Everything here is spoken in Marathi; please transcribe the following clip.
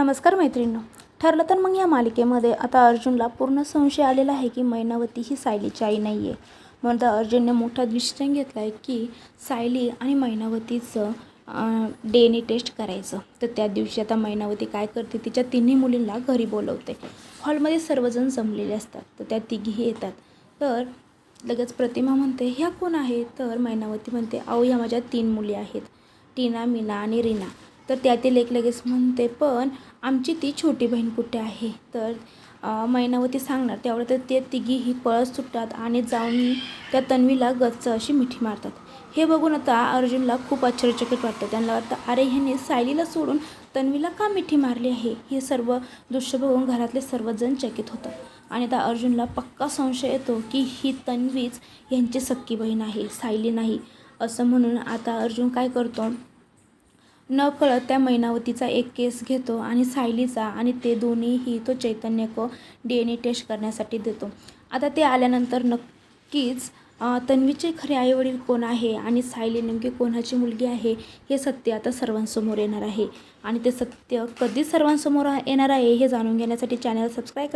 नमस्कार मैत्रिणींनो. ठरलं तर मग या मालिकेमध्ये आता अर्जुनला पूर्ण संशय आलेला आहे की मैनावती ही सायलीची आई नाही आहे म्हणून तर अर्जुनने मोठा डिसिजन घेतला आहे की सायली आणि मैनावतीचं डी एन ए टेस्ट करायचं. तर त्या दिवशी आता मैनावती काय करते तिच्या तिन्ही मुलींना घरी बोलवते. हॉलमध्ये सर्वजण जमलेले असतात तर त्या तिघीही येतात. तर लगेच प्रतिमा म्हणते ह्या कोण आहे? तर मैनावती म्हणते अहो ह्या माझ्या तीन मुली आहेत. टीना मीना आणि रीना. तर त्यातील एक लगेच म्हणते पण आमची ती छोटी बहीण कुठे आहे? तर मैनावती सांगणार. त्यावर तर ते तिघीही पळत सुटतात आणि जाऊन त्या तन्वीला गच्च अशी मिठी मारतात. हे बघून आता अर्जुनला खूप आश्चर्यचकित वाटतं. त्यांना वाटतं अरे ह्याने सायलीला सोडून तन्वीला का मिठी मारली आहे? हे सर्व दृश्य बघून घरातले सर्वजण चकित होतात. आणि आता अर्जुनला पक्का संशय येतो की ही तन्वीच यांची सक्की बहीण आहे सायली नाही. असं म्हणून आता अर्जुन काय करतो? नकळत त्या मैनावतीचा एक केस घेतो आणि सायलीचा आणि ते दोन्हीही तो चैतन्य को डी एन ए टेस्ट करण्यासाठी देतो. आता ते आल्यानंतर नक्कीच तन्वीचे खरे आईवडील कोण आहे आणि सायली नेमकी कोणाची मुलगी आहे हे सत्य आता सर्वांसमोर येणार आहे. आणि ते सत्य कधी सर्वांसमोर येणार आहे हे जाणून घेण्यासाठी चॅनल सबस्क्राईब